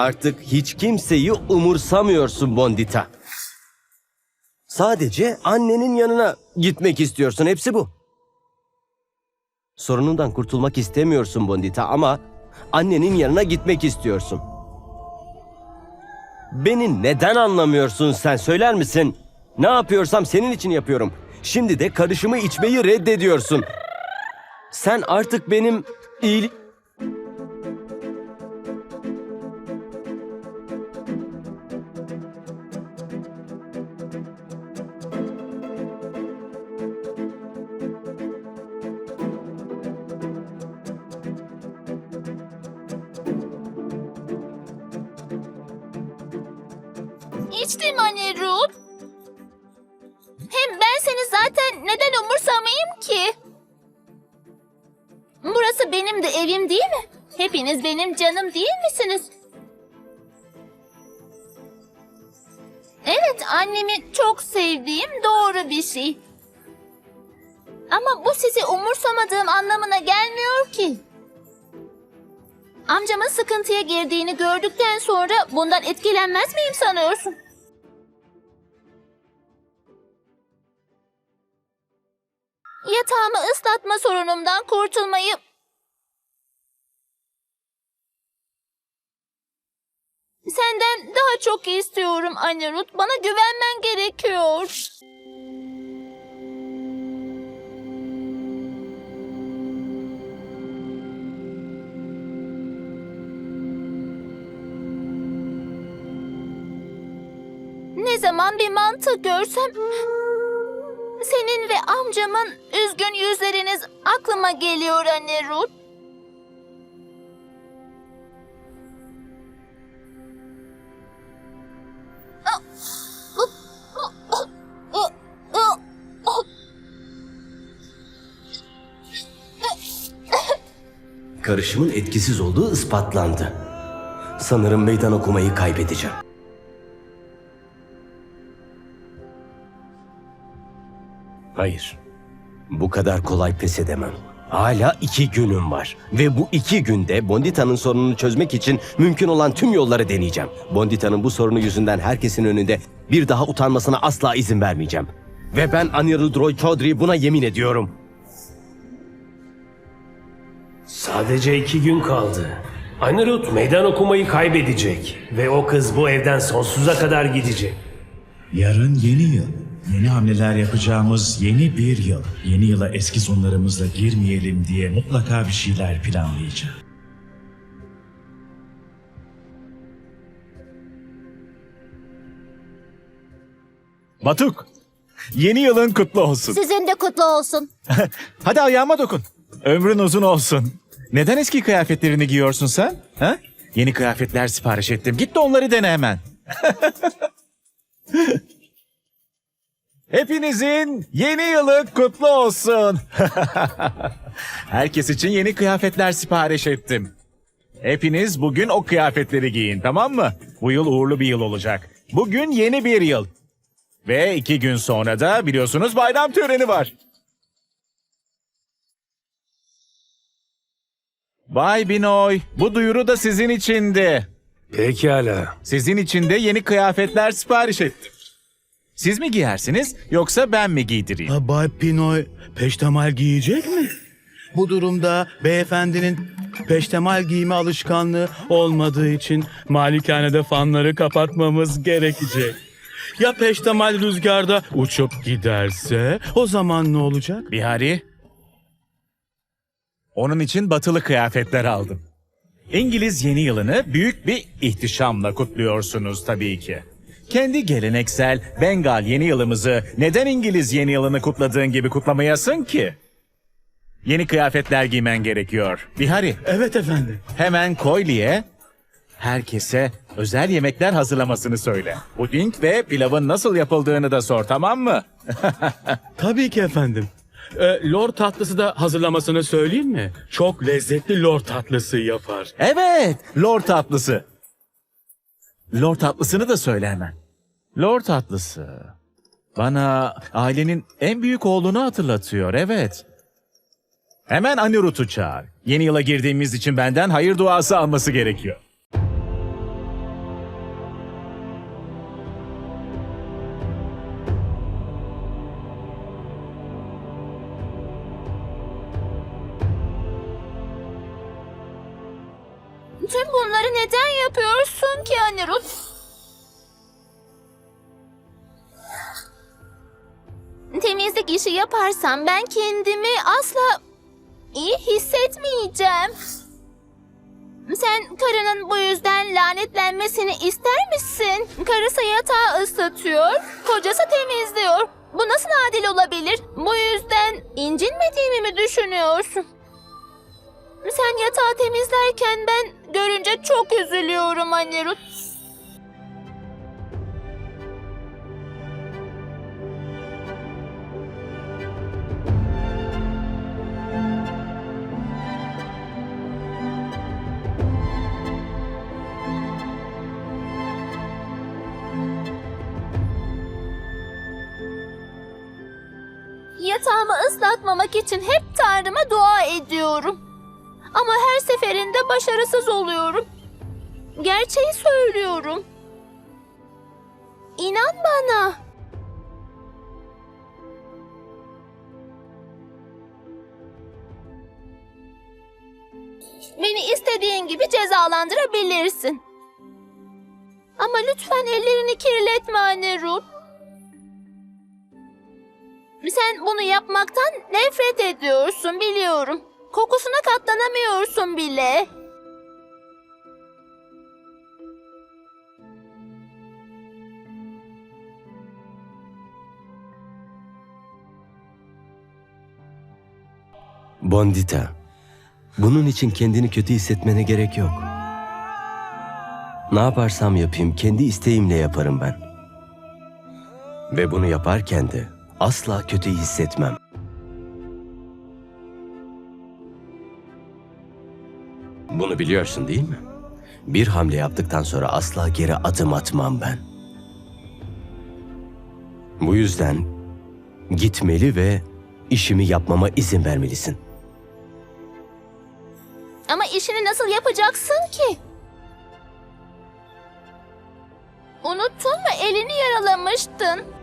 Artık hiç kimseyi umursamıyorsun Bondita. Sadece annenin yanına gitmek istiyorsun. Hepsi bu. Sorunundan kurtulmak istemiyorsun Bondita ama annenin yanına gitmek istiyorsun. Beni neden anlamıyorsun sen söyler misin? Ne yapıyorsam senin için yapıyorum. Şimdi de karışımı içmeyi reddediyorsun. Sen artık benim iyili... İçtim anne Ruth. Hem ben seni zaten neden umursamayayım ki? Burası benim de evim değil mi? Hepiniz benim canım değil misiniz? Evet, annemi çok sevdiğim doğru bir şey. Ama bu sizi umursamadığım anlamına gelmiyor ki. Amcamın sıkıntıya girdiğini gördükten sonra bundan etkilenmez miyim sanıyorsun? Yatağımı ıslatma sorunumdan kurtulmayı... Senden daha çok istiyorum Anirut. Bana güvenmen gerekiyor. Ne zaman bir mantı görsem senin ve amcamın üzgün yüzleriniz aklıma geliyor anne Ruth. Karışımın etkisiz olduğu ispatlandı. Sanırım meydan okumayı kaybedeceğim. Hayır. Bu kadar kolay pes edemem. Hala iki günüm var. Ve bu iki günde Bondita'nın sorununu çözmek için mümkün olan tüm yolları deneyeceğim. Bondita'nın bu sorunu yüzünden herkesin önünde bir daha utanmasına asla izin vermeyeceğim. Ve ben Anirudh Roy Chaudhry buna yemin ediyorum. Sadece iki gün kaldı. Anirudh meydan okumayı kaybedecek. Ve o kız bu evden sonsuza kadar gidecek. Yarın yeni yıl. Yeni hamleler yapacağımız yeni bir yıl. Yeni yıla eski sonlarımızla girmeyelim diye mutlaka bir şeyler planlayacağım. Batuk, yeni yılın kutlu olsun. Sizin de kutlu olsun. Hadi ayağıma dokun. Ömrün uzun olsun. Neden eski kıyafetlerini giyiyorsun sen? Ha? Yeni kıyafetler sipariş ettim. Git de onları dene hemen. Hepinizin yeni yılı kutlu olsun. Herkes için yeni kıyafetler sipariş ettim. Hepiniz bugün o kıyafetleri giyin tamam mı? Bu yıl uğurlu bir yıl olacak. Bugün yeni bir yıl. Ve iki gün sonra da biliyorsunuz bayram töreni var. Bay Binoy, bu duyuru da sizin içindi. Pekala. Sizin için de yeni kıyafetler sipariş ettim. Siz mi giyersiniz yoksa ben mi giydireyim? Ha, Bay Pinoy peştemal giyecek mi? Bu durumda beyefendinin peştemal giyme alışkanlığı olmadığı için malikanede fanları kapatmamız gerekecek. Ya peştemal rüzgarda uçup giderse o zaman ne olacak? Bihari. Onun için batılı kıyafetler aldım. İngiliz yeni yılını büyük bir ihtişamla kutluyorsunuz tabii ki. Kendi geleneksel Bengal yeni yılımızı neden İngiliz yeni yılını kutladığın gibi kutlamayasın ki? Yeni kıyafetler giymen gerekiyor. Bihari, Evet efendim. hemen Koyli'ye herkese özel yemekler hazırlamasını söyle. Puding ve pilavın nasıl yapıldığını da sor tamam mı? Tabii ki efendim. Ee, lor tatlısı da hazırlamasını söyleyeyim mi? Çok lezzetli lor tatlısı yapar. Evet, lor tatlısı. Lor tatlısını da söyle hemen. Lor tatlısı. Bana ailenin en büyük oğlunu hatırlatıyor, evet. Hemen Anirudh'u çağır. Yeni yıla girdiğimiz için benden hayır duası alması gerekiyor. Temizlik işi yaparsam ben kendimi asla iyi hissetmeyeceğim. Sen karının bu yüzden lanetlenmesini ister misin? Karısı yatağı ısıtıyor, kocası temizliyor. Bu nasıl adil olabilir? Bu yüzden incinmediğimi mi düşünüyorsun? Sen yatağı temizlerken ben görünce çok üzülüyorum Anirudh. Yatağımı ıslatmamak için hep Tanrı'ma dua ediyorum. Ama her seferinde başarısız oluyorum. Gerçeği söylüyorum. İnan bana. Beni istediğin gibi cezalandırabilirsin. Ama lütfen ellerini kirletme anne Ruth. Sen bunu yapmaktan nefret ediyorsun biliyorum. Kokusuna katlanamıyorsun bile. Bondita, bunun için kendini kötü hissetmene gerek yok. Ne yaparsam yapayım kendi isteğimle yaparım ben. Ve bunu yaparken de asla kötü hissetmem. Bunu biliyorsun değil mi? Bir hamle yaptıktan sonra asla geri adım atmam ben. Bu yüzden gitmeli ve işimi yapmama izin vermelisin. Ama işini nasıl yapacaksın ki? Unuttun mu elini yaralamıştın.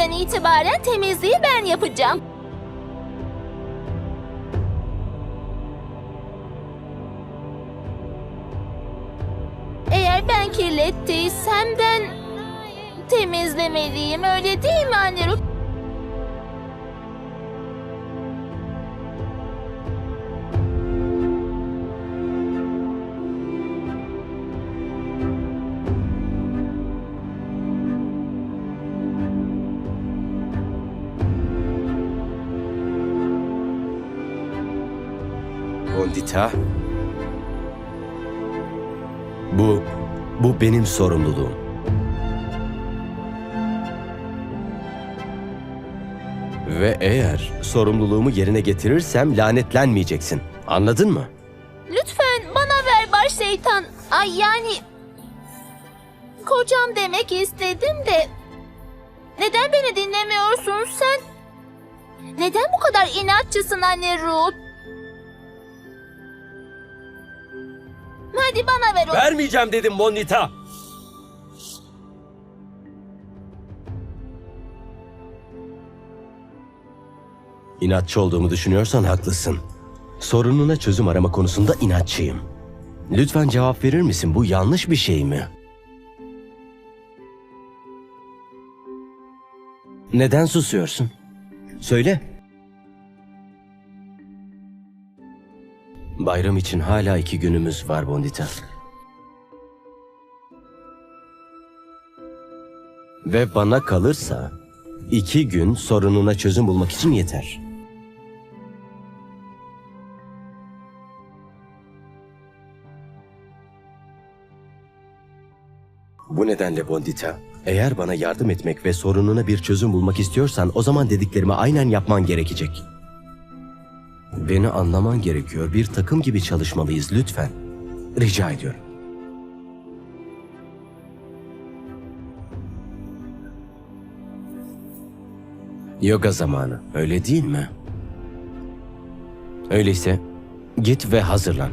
Bugünden itibaren temizliği ben yapacağım. Eğer ben kirlettiysem ben temizlemeliyim öyle değil mi anne Ruth? Bondita. Bu, bu benim sorumluluğum. Ve eğer sorumluluğumu yerine getirirsem lanetlenmeyeceksin. Anladın mı? Lütfen bana ver baş şeytan. Ay yani... Kocam demek istedim de... Neden beni dinlemiyorsun sen? Neden bu kadar inatçısın anne Ruth? Hadi bana ver onu. Vermeyeceğim dedim Bondita. İnatçı olduğumu düşünüyorsan haklısın. Sorununa çözüm arama konusunda inatçıyım. Lütfen cevap verir misin? Bu yanlış bir şey mi? Neden susuyorsun? Söyle. Bayram için hala iki günümüz var Bondita. Ve bana kalırsa iki gün sorununa çözüm bulmak için yeter. Bu nedenle Bondita, eğer bana yardım etmek ve sorununa bir çözüm bulmak istiyorsan o zaman dediklerimi aynen yapman gerekecek. Beni anlaman gerekiyor. Bir takım gibi çalışmalıyız lütfen. Rica ediyorum. Yoga zamanı, öyle değil mi? Öyleyse git ve hazırlan.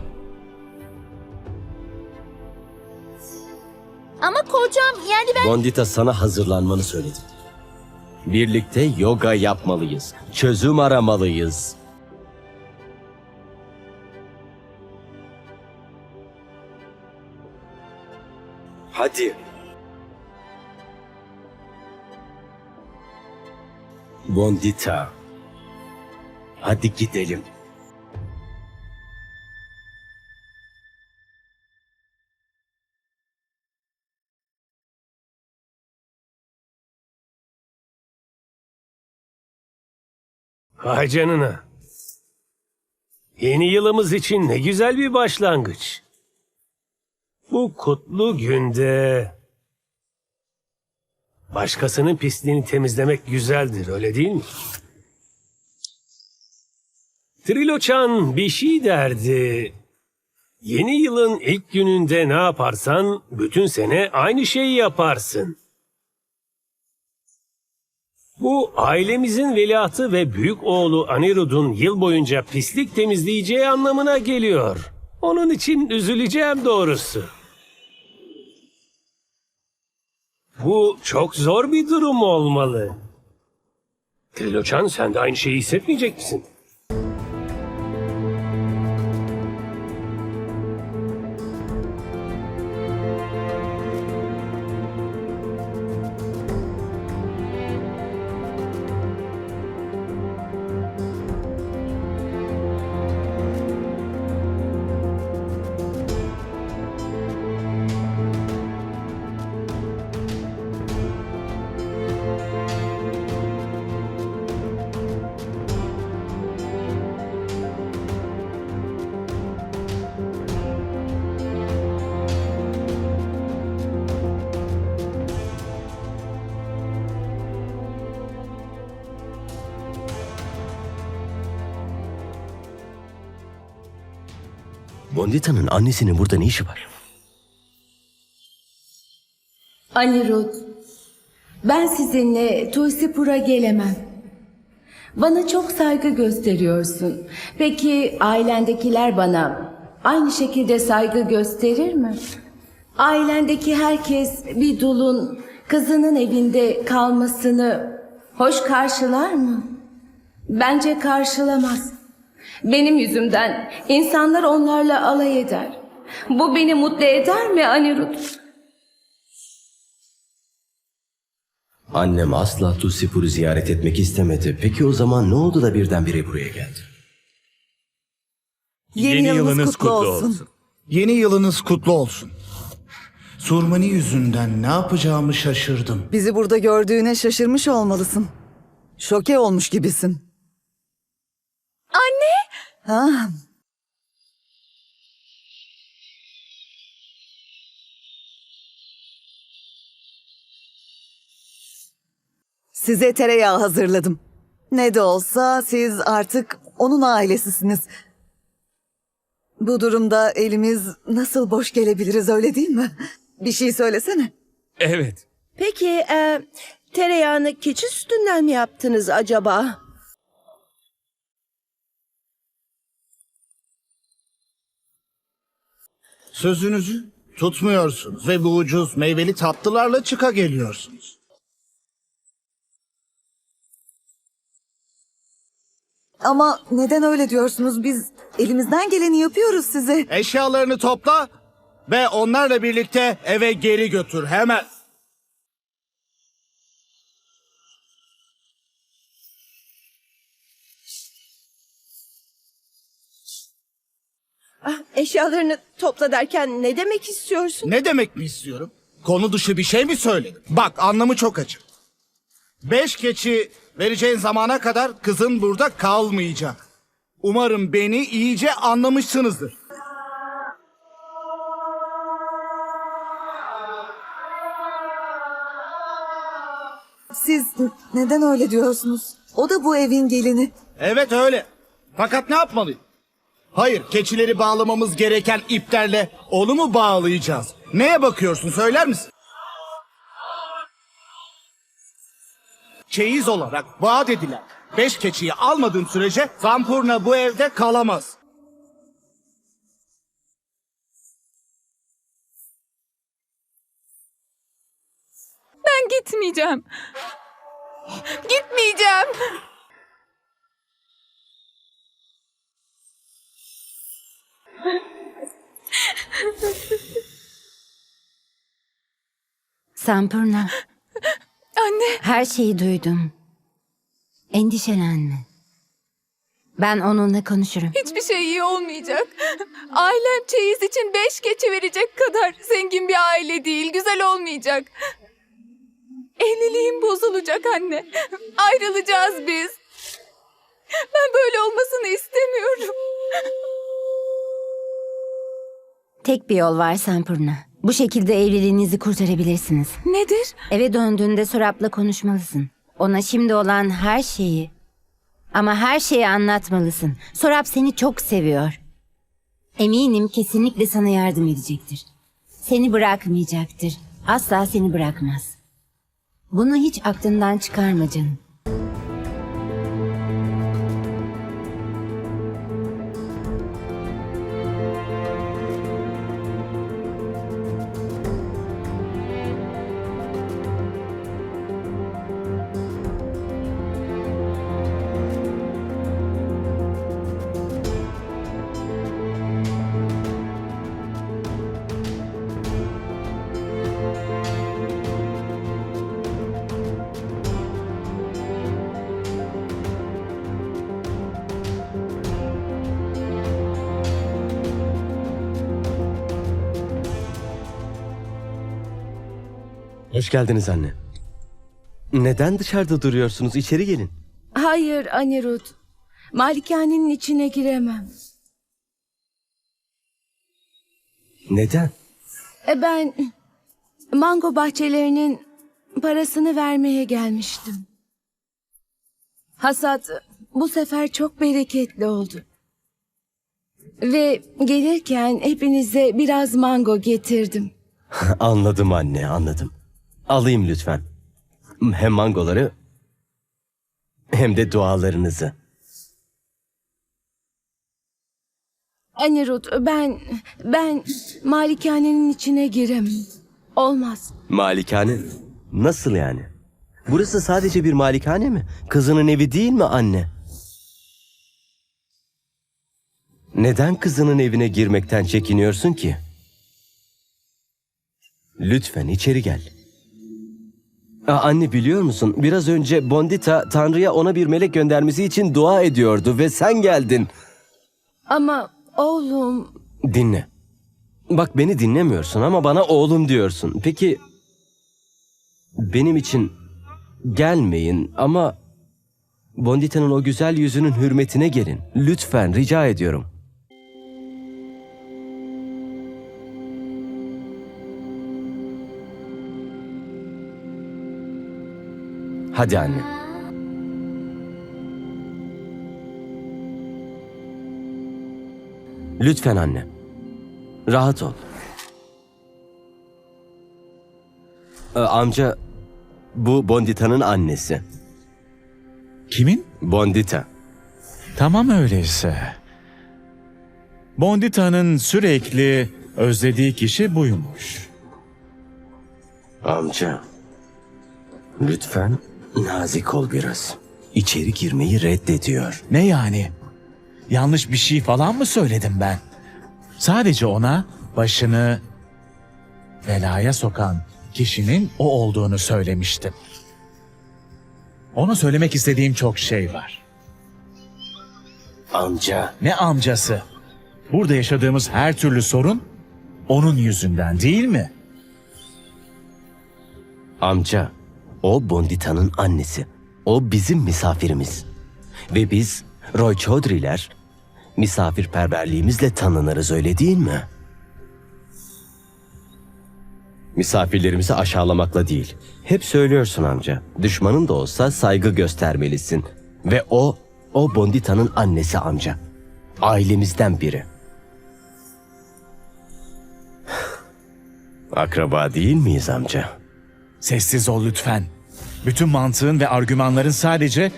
Ama kocam yani ben... Bondita sana hazırlanmanı söyledi. Birlikte yoga yapmalıyız. Çözüm aramalıyız. Hadi. Bondita. Hadi gidelim. Vay canına. Yeni yılımız için ne güzel bir başlangıç. Bu kutlu günde başkasının pisliğini temizlemek güzeldir, öyle değil mi? Triloçan bir şey derdi. Yeni yılın ilk gününde ne yaparsan bütün sene aynı şeyi yaparsın. Bu ailemizin veliahtı ve büyük oğlu Anirud'un yıl boyunca pislik temizleyeceği anlamına geliyor. Onun için üzüleceğim doğrusu. Bu çok zor bir durum olmalı. Triloçan sen de aynı şeyi hissetmeyecek misin? Bondita'nın annesinin burada ne işi var? Anirudh, ben sizinle Tuysipur'a gelemem. Bana çok saygı gösteriyorsun. Peki ailendekiler bana aynı şekilde saygı gösterir mi? Ailendeki herkes bir dulun kızının evinde kalmasını hoş karşılar mı? Bence karşılamaz. Benim yüzümden insanlar onlarla alay eder. Bu beni mutlu eder mi Anirudh? Annem asla Tusipur'u ziyaret etmek istemedi. Peki o zaman ne oldu da birdenbire buraya geldi? Yeni, yılınız kutlu, olsun. Yeni yılınız kutlu olsun. Surmani yüzünden ne yapacağımı şaşırdım. Bizi burada gördüğüne şaşırmış olmalısın. Şoke olmuş gibisin. Anne! Ha, size tereyağı hazırladım. Ne de olsa siz artık onun ailesisiniz. Bu durumda elimiz nasıl boş gelebiliriz öyle değil mi? Bir şey söylesene. Evet. Peki e, tereyağını keçi sütünden mi yaptınız acaba? Sözünüzü tutmuyorsunuz ve bu ucuz meyveli tatlılarla çıka geliyorsunuz. Ama neden öyle diyorsunuz? Biz elimizden geleni yapıyoruz size. Eşyalarını topla ve onlarla birlikte eve geri götür hemen. Ah, eşyalarını topla derken ne demek istiyorsun? Ne demek mi istiyorum? Konu dışı bir şey mi söyledim? Bak anlamı çok açık. Beş keçi vereceğin zamana kadar kızın burada kalmayacak. Umarım beni iyice anlamışsınızdır. Siz neden öyle diyorsunuz? O da bu evin gelini. Evet öyle. Fakat ne yapmalıyım? Hayır, keçileri bağlamamız gereken iplerle onu mu bağlayacağız? Neye bakıyorsun söyler misin? Çeyiz olarak vaat edilen Beş keçiyi almadığım sürece Sampurna bu evde kalamaz. Ben gitmeyeceğim. Gitmeyeceğim. Sampurna, Anne. her şeyi duydum. Endişelenme. Ben onunla konuşurum. Hiçbir şey iyi olmayacak. Ailem çeyiz için beş keçi verecek kadar zengin bir aile değil. Güzel olmayacak. Evliliğim bozulacak anne. Ayrılacağız biz. Ben böyle olmasını istemiyorum. Tek bir yol var Sampurna. Bu şekilde evliliğinizi kurtarabilirsiniz. Nedir? Eve döndüğünde Sorap'la konuşmalısın. Ona şimdi olan her şeyi ama her şeyi anlatmalısın. Sorap seni çok seviyor. Eminim kesinlikle sana yardım edecektir. Seni bırakmayacaktır. Asla seni bırakmaz. Bunu hiç aklından çıkarma canım. Hoş geldiniz anne. Neden dışarıda duruyorsunuz? İçeri gelin. Hayır Anirud. Malikanenin içine giremem. Neden? E ben mango bahçelerinin parasını vermeye gelmiştim. Hasat bu sefer çok bereketli oldu. Ve gelirken hepinize biraz mango getirdim. anladım anne, anladım. Alayım lütfen. Hem mangoları hem de dualarınızı. Anirud ben ben malikanenin içine giremem. Olmaz. Malikane? Nasıl yani? Burası sadece bir malikane mi? Kızının evi değil mi anne? Neden kızının evine girmekten çekiniyorsun ki? Lütfen içeri gel. Anne biliyor musun? Biraz önce Bondita Tanrı'ya ona bir melek göndermesi için dua ediyordu ve sen geldin. Ama oğlum Dinle. Bak beni dinlemiyorsun ama bana oğlum diyorsun. Peki benim için gelmeyin ama Bondita'nın o güzel yüzünün hürmetine gelin. Lütfen rica ediyorum. Hadi anne. Lütfen anne. Rahat ol. Ee, amca bu Bondita'nın annesi. Kimin? Bondita. Tamam öyleyse. Bondita'nın sürekli özlediği kişi buymuş. Amca. Lütfen nazik ol biraz. İçeri girmeyi reddediyor. Ne yani? Yanlış bir şey falan mı söyledim ben? Sadece ona başını belaya sokan kişinin o olduğunu söylemiştim. Ona söylemek istediğim çok şey var. Amca. Ne amcası? Burada yaşadığımız her türlü sorun onun yüzünden değil mi? Amca. O Bondita'nın annesi. O bizim misafirimiz. Ve biz Roy Chaudhry'ler misafirperverliğimizle tanınırız öyle değil mi? Misafirlerimizi aşağılamakla değil. Hep söylüyorsun amca. Düşmanın da olsa saygı göstermelisin. Ve o, o Bondita'nın annesi amca. Ailemizden biri. Akraba değil miyiz amca? Sessiz ol lütfen. Bütün mantığın ve argümanların sadece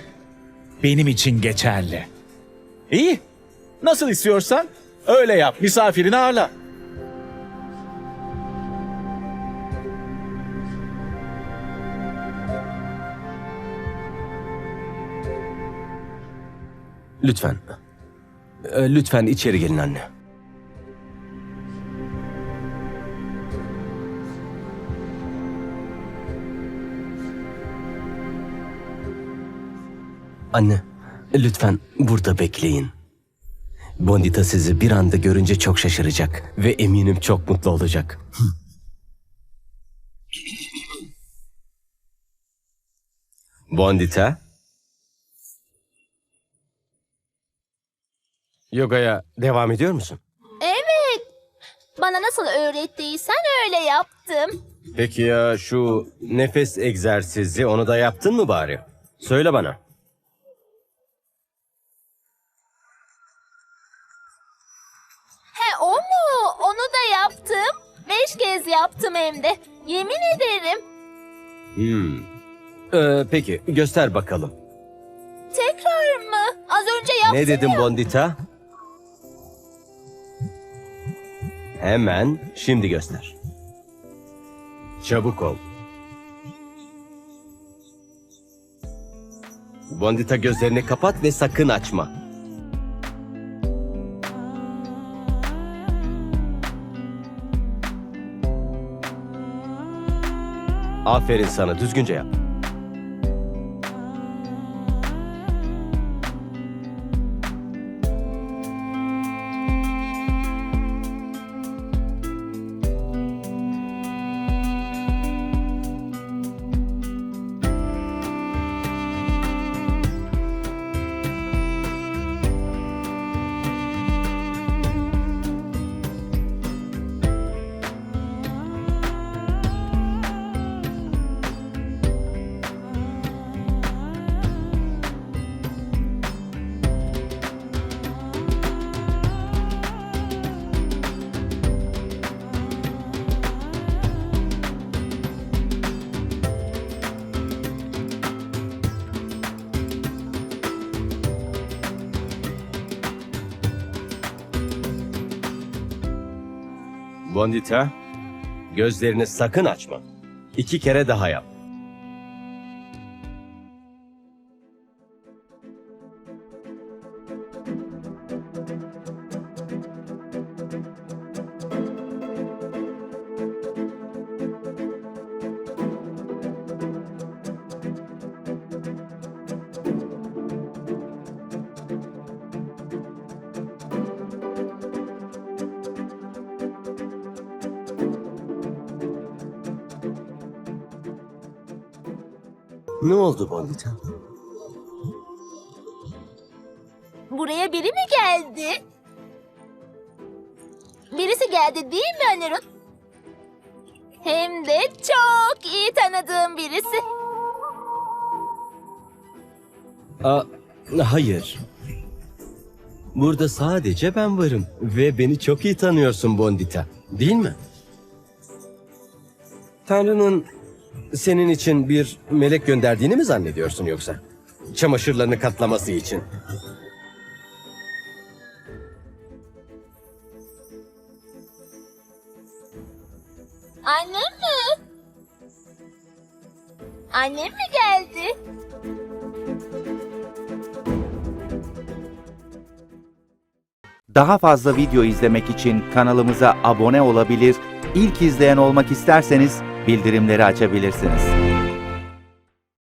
benim için geçerli. İyi. Nasıl istiyorsan öyle yap. Misafirini ağırla. Lütfen. Ee, Lütfen içeri gelin anne. Anne, lütfen burada bekleyin. Bondita sizi bir anda görünce çok şaşıracak ve eminim çok mutlu olacak. Bondita? Yogaya devam ediyor musun? Evet. Bana nasıl öğrettiysen öyle yaptım. Peki ya şu nefes egzersizi onu da yaptın mı bari? Söyle bana. Beş kez yaptım hem de. Yemin ederim. Hmm. Ee, peki göster bakalım. Tekrar mı? Az önce yaptım ne dedim ya. Bondita? Hemen şimdi göster. Çabuk ol. Bondita gözlerini kapat ve sakın açma. Aferin sana düzgünce yap. Bondita, gözlerini sakın açma. İki kere daha yap. Oldu Bondita? Buraya biri mi geldi? Birisi geldi değil mi Anirudh? Hem de çok iyi tanıdığım birisi. Aa, hayır. Burada sadece ben varım ve beni çok iyi tanıyorsun Bondita, değil mi? Tanrı'nın senin için bir melek gönderdiğini mi zannediyorsun yoksa? Çamaşırlarını katlaması için. Annem mi? Annem mi geldi? Daha fazla video izlemek için kanalımıza abone olabilir, ilk izleyen olmak isterseniz bildirimleri açabilirsiniz.